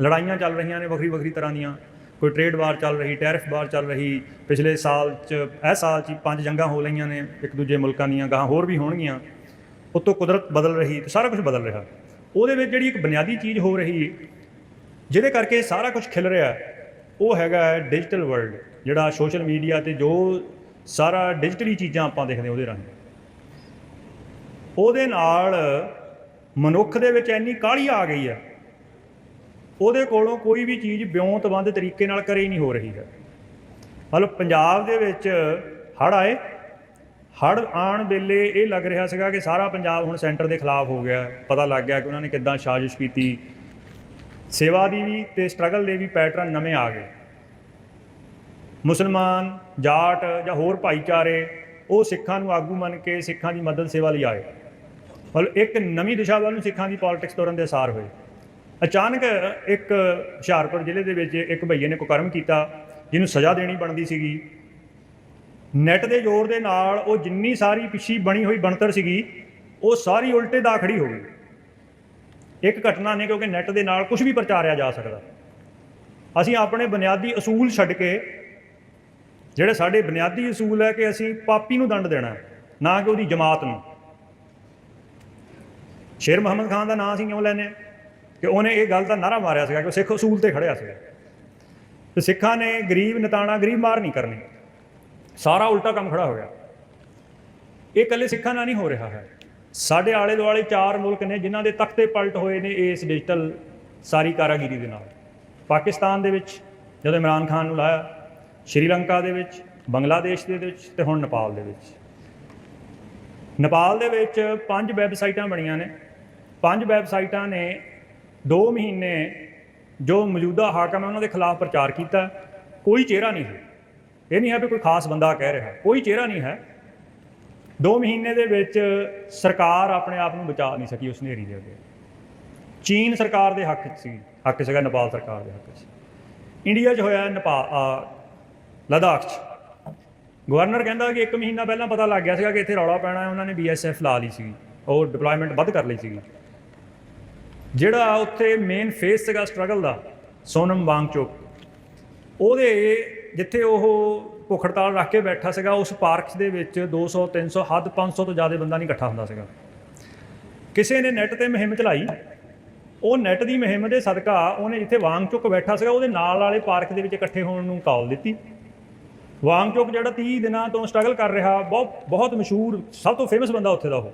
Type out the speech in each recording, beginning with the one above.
ਲੜਾਈਆਂ ਚੱਲ ਰਹੀਆਂ ਨੇ ਵੱਖਰੀ ਵੱਖਰੀ ਤਰ੍ਹਾਂ ਦੀਆਂ। ਕੋਈ ਟ੍ਰੇਡ ਵਾਰ ਚੱਲ ਰਹੀ ਟੈਰਿਫ ਵਾਰ ਚੱਲ ਰਹੀ। ਪਿਛਲੇ ਸਾਲ 'ਚ, ਇਹ ਸਾਲ 'ਚ ਪੰਜ ਜੰਗਾਂ ਹੋ ਲਈਆਂ ਨੇ, ਇੱਕ ਦੂਜੇ ਮੁਲਕਾਂ ਦੀਆਂ ਗਾਹਾਂ ਹੋਰ ਵੀ ਹੋਣਗੀਆਂ। ਉਤੋਂ ਕੁਦਰਤ ਬਦਲ ਰਹੀ ਤੇ ਸਾਰਾ ਕੁਝ ਬਦਲ ਰਿਹਾ। ਉਹਦੇ ਵਿੱਚ ਜਿਹੜੀ ਇੱਕ ਬੁਨਿਆਦੀ ਚੀਜ਼ ਹੋ ਰਹੀ, ਜਿਹਦੇ ਕਰਕੇ ਸਾਰਾ ਕੁਝ ਖਿਲ ਰਿਹਾ, ਉਹ ਹੈਗਾ ਡਿਜੀਟਲ ਵਰਲਡ ਜਿਹੜਾ ਸੋਸ਼ਲ ਮੀਡੀਆ ਤੇ ਜੋ ਸਾਰਾ ਡਿਜੀਟਲੀ ਚੀਜ਼ਾਂ ਆਪਾਂ ਦੇਖਦੇ ਉਹਦੇ ਰਾਹੀਂ। ਉਹਦੇ ਨਾਲ ਮਨੁੱਖ ਦੇ ਵਿੱਚ ਇੰਨੀ ਕਾਹਲੀ ਆ ਗਈ ਆ ਉਹਦੇ ਕੋਲੋਂ ਕੋਈ ਵੀ ਚੀਜ਼ ਬਿਉਂਤਬੰਦ ਤਰੀਕੇ ਨਾਲ ਕਰੇ ਹੀ ਨਹੀਂ ਹੋ ਰਹੀ ਹੈ। ਮਤਲਬ ਪੰਜਾਬ ਦੇ ਵਿੱਚ ਹੜ੍ਹ ਆਏ, ਹੜ੍ਹ ਆਉਣ ਵੇਲੇ ਇਹ ਲੱਗ ਰਿਹਾ ਸੀਗਾ ਕਿ ਸਾਰਾ ਪੰਜਾਬ ਹੁਣ ਸੈਂਟਰ ਦੇ ਖਿਲਾਫ ਹੋ ਗਿਆ। ਪਤਾ ਲੱਗ ਗਿਆ ਕਿ ਉਹਨਾਂ ਨੇ ਕਿੱਦਾਂ ਸਾਜ਼ਿਸ਼ ਕੀਤੀ। ਸੇਵਾ ਦੀ ਵੀ ਤੇ ਸਟਰਗਲ ਦੇ ਵੀ ਪੈਟਰਨ ਨਵੇਂ ਆ ਗਏ। ਮੁਸਲਮਾਨ, ਜਾਟ ਜਾਂ ਹੋਰ ਭਾਈਚਾਰੇ, ਉਹ ਸਿੱਖਾਂ ਨੂੰ ਆਗੂ ਮੰਨ ਕੇ ਸਿੱਖਾਂ ਦੀ ਮਦਦ ਸੇਵਾ ਲਈ ਆਏ। ਮਤਲਬ ਇੱਕ ਨਵੀਂ ਦਿਸ਼ਾ ਵੱਲ ਨੂੰ ਸਿੱਖਾਂ ਦੀ ਪੋਲਿਟਿਕਸ ਤੁਰਨ ਦੇ ਅਸਾਰ ਹੋਏ। ਅਚਾਨਕ ਇੱਕ ਹੁਸ਼ਿਆਰਪੁਰ ਜ਼ਿਲ੍ਹੇ ਦੇ ਵਿੱਚ ਇੱਕ ਭਈਏ ਨੇ ਕੁਕਰਮ ਕੀਤਾ, ਜਿਹਨੂੰ ਸਜ਼ਾ ਦੇਣੀ ਬਣਦੀ ਸੀਗੀ। ਨੈਟ ਦੇ ਜ਼ੋਰ ਦੇ ਨਾਲ ਉਹ ਜਿੰਨੀ ਸਾਰੀ ਪਿੱਛੀ ਬਣੀ ਹੋਈ ਬਣਤਰ ਸੀਗੀ, ਉਹ ਸਾਰੀ ਉਲਟੇ ਦਾ ਖੜੀ ਹੋ ਗਈ। ਇੱਕ ਘਟਨਾ ਨੇ ਕਿਉਂਕਿ ਨੈਟ ਦੇ ਨਾਲ ਕੁਝ ਵੀ ਪ੍ਰਚਾਰਿਆ ਜਾ ਸਕਦਾ। ਅਸੀਂ ਆਪਣੇ ਬੁਨਿਆਦੀ ਅਸੂਲ ਛੱਡ ਕੇ, ਜਿਹੜੇ ਸਾਡੇ ਬੁਨਿਆਦੀ ਅਸੂਲ ਹੈ ਕਿ ਅਸੀਂ ਪਾਪੀ ਨੂੰ ਦੰਡ ਦੇਣਾ, ਨਾ ਕਿ ਉਹਦੀ ਜਮਾਤ ਨੂੰ। ਸ਼ੇਰ ਮੁਹੰਮਦ ਖਾਨ ਦਾ ਨਾਂ ਅਸੀਂ ਕਿਉਂ ਲੈਨੇ ਹਾਂ? ਕਿ ਉਹਨੇ ਇਹ ਗੱਲ ਦਾ ਨਾਰਾ ਮਾਰਿਆ ਸੀਗਾ ਕਿ ਉਹ ਸਿੱਖ ਅਸੂਲ ਤੇ ਖੜਿਆ ਸੀਗਾ। ਤੇ ਸਿੱਖਾਂ ਨੇ ਗਰੀਬ ਨਤਾਣਾ ਗਰੀਬ ਮਾਰ ਨਹੀਂ ਕਰਨੀ। ਸਾਰਾ ਉਲਟਾ ਕੰਮ ਖੜਾ ਹੋ ਗਿਆ। ਇਹ ਇਕੱਲੇ ਸਿੱਖਾਂ ਨਾਲ ਨਹੀਂ ਹੋ ਰਿਹਾ ਹੈ। ਸਾਡੇ ਆਲੇ ਦੁਆਲੇ ਚਾਰ ਮੁਲਕ ਨੇ ਜਿਨ੍ਹਾਂ ਦੇ ਤਖਤੇ ਪਲਟ ਹੋਏ ਨੇ ਇਸ ਡਿਜੀਟਲ ਸਾਰੀ ਕਾਰਾਗਿਰੀ ਦੇ ਨਾਲ। ਪਾਕਿਸਤਾਨ ਦੇ ਵਿੱਚ ਜਦੋਂ ਇਮਰਾਨ ਖਾਨ ਨੂੰ ਲਾਇਆ, ਸ਼੍ਰੀਲੰਕਾ ਦੇ ਵਿੱਚ, ਬੰਗਲਾਦੇਸ਼ ਦੇ ਵਿੱਚ ਤੇ ਹੁਣ ਨੇਪਾਲ ਦੇ ਵਿੱਚ। ਨੇਪਾਲ ਦੇ ਵਿੱਚ ਪੰਜ ਵੈਬਸਾਈਟਾਂ ਬਣੀਆਂ ਨੇ। ਪੰਜ ਵੈਬਸਾਈਟਾਂ ਨੇ 2 ਮਹੀਨੇ ਜੋ ਮੌਜੂਦਾ ਹਾਕਮ ਹੈ, ਉਹਨਾਂ ਦੇ ਖਿਲਾਫ ਪ੍ਰਚਾਰ ਕੀਤਾ, ਕੋਈ ਚਿਹਰਾ ਨਹੀਂ ਹੈ। ਇਹ ਨਹੀਂ ਹੈ ਵੀ ਕੋਈ ਖਾਸ ਬੰਦਾ ਕਹਿ ਰਿਹਾ, ਕੋਈ ਚਿਹਰਾ ਨਹੀਂ ਹੈ। 2 ਮਹੀਨੇ ਦੇ ਵਿੱਚ ਸਰਕਾਰ ਆਪਣੇ ਆਪ ਨੂੰ ਬਚਾ ਨਹੀਂ ਸਕੀ ਉਸ ਨੇਰੀ ਦੇ ਅੱਗੇ। ਚੀਨ ਸਰਕਾਰ ਦੇ ਹੱਕ 'ਚ ਸੀ, ਹੱਕ ਸੀਗਾ, ਨੇਪਾਲ ਸਰਕਾਰ ਦੇ ਹੱਕ 'ਚ ਇੰਡੀਆ 'ਚ ਹੋਇਆ ਨੇਪਾਲ ਲਦਾਖ 'ਚ। ਗਵਰਨਰ ਕਹਿੰਦਾ ਕਿ 1 ਮਹੀਨਾ ਪਹਿਲਾਂ ਪਤਾ ਲੱਗ ਗਿਆ ਸੀਗਾ ਕਿ ਇੱਥੇ ਰੌਲਾ ਪੈਣਾ ਹੈ, ਉਹਨਾਂ ਨੇ ਬੀਐਸਐਫ ਲਾ ਲਈ ਸੀ। ਉਹ ਡਿਪਲੋਇਮੈਂਟ ਵੱਧ ਕਰ ਲਈ ਸੀਗੀ। ਜਿਹੜਾ ਉੱਥੇ ਮੇਨ ਫੇਸ ਸੀਗਾ ਸਟਰਗਲ ਦਾ, ਸੋਨਮ ਵਾਂਗਚੁਕ। ਉਹਦੇ ਜਿੱਥੇ ਉਹ ਭੁੱਖ ਹੜਤਾਲ ਰੱਖ ਕੇ ਬੈਠਾ ਸੀਗਾ, ਉਸ ਪਾਰਕ ਦੇ ਵਿੱਚ 200 300 ਹੱਦ 500 ਤੋਂ ਜ਼ਿਆਦਾ ਬੰਦਾ ਨਹੀਂ ਇਕੱਠਾ ਹੁੰਦਾ ਸੀਗਾ। ਕਿਸੇ ਨੇ ਨੈਟ ਤੇ ਮੁਹਿੰਮ ਚਲਾਈ। ਉਹ ਨੈਟ ਦੀ ਮੁਹਿੰਮ ਦੇ ਸਦਕਾ ਉਹਨੇ ਜਿੱਥੇ ਵਾਂਗਚੁਕ ਬੈਠਾ ਸੀਗਾ, ਉਹਦੇ ਨਾਲ ਵਾਲੇ ਪਾਰਕ ਦੇ ਵਿੱਚ ਇਕੱਠੇ ਹੋਣ ਨੂੰ ਕਾਲ ਦਿੱਤੀ। ਵਾਂਗਚੁਕ ਜਿਹੜਾ 30 ਦਿਨਾਂ ਤੋਂ ਸਟਰਗਲ ਕਰ ਰਿਹਾ, ਬਹੁਤ ਬਹੁਤ ਮਸ਼ਹੂਰ, ਸਭ ਤੋਂ ਫੇਮਸ ਬੰਦਾ ਉੱਥੇ ਦਾ ਉਹ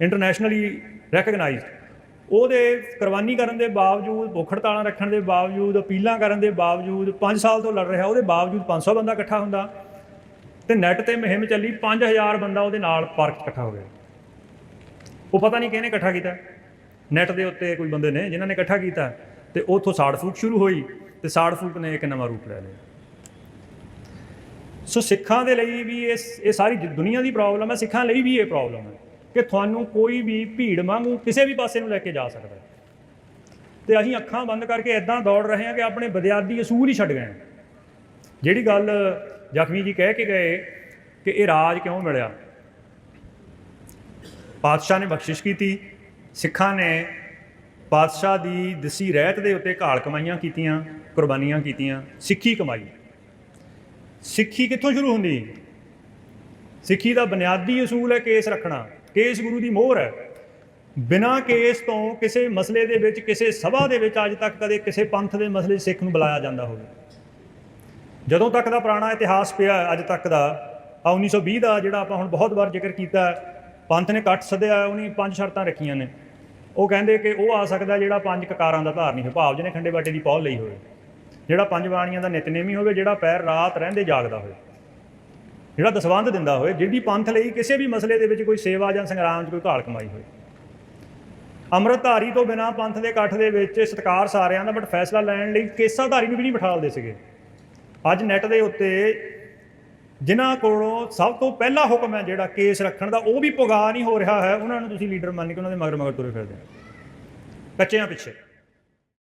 ਇੰਟਰਨੈਸ਼ਨਲੀ ਰੈਕਗਨਾਈਜ਼ਡ ਉਹਦੇ ਕੁਰਬਾਨੀ ਕਰਨ ਦੇ ਬਾਵਜੂਦ ਭੁੱਖ ਹੜਤਾਲਾਂ ਰੱਖਣ ਦੇ ਬਾਵਜੂਦ, ਅਪੀਲਾਂ ਕਰਨ ਦੇ ਬਾਵਜੂਦ 5 ਸਾਲ ਤੋਂ ਲੜ ਰਿਹਾ, ਉਹਦੇ ਬਾਵਜੂਦ 500 ਬੰਦਾ ਇਕੱਠਾ ਹੁੰਦਾ। ਤੇ ਨੈਟ ਤੇ ਮੁਹਿੰਮ ਚੱਲੀ 5000 ਬੰਦਾ ਉਹਦੇ ਨਾਲ ਪਾਰਕ 'ਚ ਇਕੱਠਾ ਹੋ ਗਿਆ। ਉਹ ਪਤਾ ਨਹੀਂ ਕਿਹਨੇ ਇਕੱਠਾ ਕੀਤਾ। ਨੈਟ ਦੇ ਉੱਤੇ ਕੋਈ ਬੰਦੇ ਨੇ ਜਿਨ੍ਹਾਂ ਨੇ ਇਕੱਠਾ ਕੀਤਾ ਤੇ ਉੱਥੋਂ ਸਾੜ ਫੂਕ ਸ਼ੁਰੂ ਹੋਈ ਤੇ ਸਾੜ ਫੂਕ ਨੇ ਇੱਕ ਨਵਾਂ ਰੂਪ ਲੈ ਲਿਆ। ਸੋ ਸਿੱਖਾਂ ਦੇ ਲਈ ਵੀ ਇਸ, ਇਹ ਸਾਰੀ ਦੁਨੀਆ ਦੀ ਪ੍ਰੋਬਲਮ ਹੈ, ਸਿੱਖਾਂ ਲਈ ਵੀ ਇਹ ਪ੍ਰੋਬਲਮ ਹੈ। ਕਿ ਤੁਹਾਨੂੰ ਕੋਈ ਵੀ ਭੀੜ ਵਾਂਗੂ ਕਿਸੇ ਵੀ ਪਾਸੇ ਨੂੰ ਲੈ ਕੇ ਜਾ ਸਕਦਾ ਹੈ। ਤੇ ਅਸੀਂ ਅੱਖਾਂ ਬੰਦ ਕਰਕੇ ਇਦਾਂ ਦੌੜ ਰਹੇ ਹਾਂ ਕਿ ਆਪਣੇ ਬੁਨਿਆਦੀ ਅਸੂਲ ਹੀ ਛੱਡ ਗਏ ਹਾਂ। ਜਿਹੜੀ ਗੱਲ ਜ਼ਖਮੀ ਜੀ ਕਹਿ ਕੇ ਗਏ ਕਿ ਇਹ ਰਾਜ ਕਿਉਂ ਮਿਲਿਆ? ਪਾਤਸ਼ਾਹ ਨੇ ਬਖਸ਼ਿਸ਼ ਕੀਤੀ, ਸਿੱਖਾਂ ਨੇ ਪਾਤਸ਼ਾਹ ਦੀ ਦਸੀ ਰਹਿਤ ਦੇ ਉੱਤੇ ਘਾਲ ਕਮਾਈਆਂ ਕੀਤੀਆਂ, ਕੁਰਬਾਨੀਆਂ ਕੀਤੀਆਂ, ਸਿੱਖੀ ਕਮਾਈ। ਸਿੱਖੀ ਕਿੱਥੋਂ ਸ਼ੁਰੂ ਹੁੰਦੀ? ਸਿੱਖੀ ਦਾ ਬੁਨਿਆਦੀ ਅਸੂਲ ਹੈ ਕੇਸ ਰੱਖਣਾ। ਕੇਸ ਗੁਰੂ ਦੀ ਮੋਹਰ ਹੈ। ਬਿਨਾਂ ਕੇਸ ਤੋਂ ਕਿਸੇ ਮਸਲੇ ਦੇ ਵਿੱਚ, ਕਿਸੇ ਸਭਾ ਦੇ ਵਿੱਚ ਅੱਜ ਤੱਕ ਕਦੇ ਕਿਸੇ ਪੰਥ ਦੇ ਮਸਲੇ ਸਿੱਖ ਨੂੰ ਬੁਲਾਇਆ ਜਾਂਦਾ ਹੋਵੇ। ਜਦੋਂ ਤੱਕ ਦਾ ਪੁਰਾਣਾ ਇਤਿਹਾਸ ਪਿਆ ਅੱਜ ਤੱਕ ਦਾ, ਆ 1920 ਦਾ ਜਿਹੜਾ ਆਪਾਂ ਹੁਣ ਬਹੁਤ ਵਾਰ ਜ਼ਿਕਰ ਕੀਤਾ ਪੰਥ ਨੇ ਕੱਟ ਸੱਦਿਆ, ਉਹਨੇ ਪੰਜ ਸ਼ਰਤਾਂ ਰੱਖੀਆਂ ਨੇ। ਉਹ ਕਹਿੰਦੇ ਕਿ ਉਹ ਆ ਸਕਦਾ ਜਿਹੜਾ ਪੰਜ ਕਕਾਰਾਂ ਦਾ ਧਾਰਨੀ ਹੋਵੇ ਭਾਵ ਜਿਹਨੇ ਖੰਡੇ ਬਾਟੇ ਦੀ ਪੌਲ ਲਈ ਹੋਵੇ। ਜਿਹੜਾ ਪੰਜ ਬਾਣੀਆਂ ਦਾ ਨਿਤਨੇਮੀ ਹੋਵੇ, ਜਿਹੜਾ ਪੈਰ ਰਾਤ ਰਹਿੰਦੇ ਜਾਗਦਾ ਹੋਵੇ। ਜਿਹੜਾ ਦਸਵੰਧ ਦਿੰਦਾ ਹੋਵੇ, ਜਿਹੜੀ ਪੰਥ ਲਈ ਕਿਸੇ ਵੀ ਮਸਲੇ ਦੇ ਵਿੱਚ ਕੋਈ ਸੇਵਾ ਜਾਂ ਸੰਗਰਾਮ 'ਚ ਕੋਈ ਘਾਲ ਕਮਾਈ ਹੋਵੇ। ਅੰਮ੍ਰਿਤਧਾਰੀ ਤੋਂ ਬਿਨਾ ਪੰਥ ਦੇ ਇਕੱਠ ਦੇ ਵਿੱਚ ਸਤਕਾਰ ਸਾਰਿਆਂ ਦਾ ਬਟ ਫੈਸਲਾ ਲੈਣ ਲਈ ਕੇਸਾਧਾਰੀ ਨੂੰ ਵੀ ਨਹੀਂ ਬਿਠਾਲਦੇ ਸੀਗੇ। ਅੱਜ ਨੈਟ ਦੇ ਉੱਤੇ ਜਿਨ੍ਹਾਂ ਕੋਲੋਂ ਸਭ ਤੋਂ ਪਹਿਲਾ ਹੁਕਮ ਹੈ ਜਿਹੜਾ ਕੇਸ ਰੱਖਣ ਦਾ, ਉਹ ਵੀ ਪੁਗਾ ਨਹੀਂ ਹੋ ਰਿਹਾ ਹੈ, ਉਹਨਾਂ ਨੂੰ ਤੁਸੀਂ ਲੀਡਰ ਮੰਨ ਕੇ ਉਹਨਾਂ ਦੇ ਮਗਰ ਮਗਰ ਤੁਰੇ ਫਿਰਦੇ ਹੋ। ਕੱਚਿਆਂ ਪਿੱਛੇ।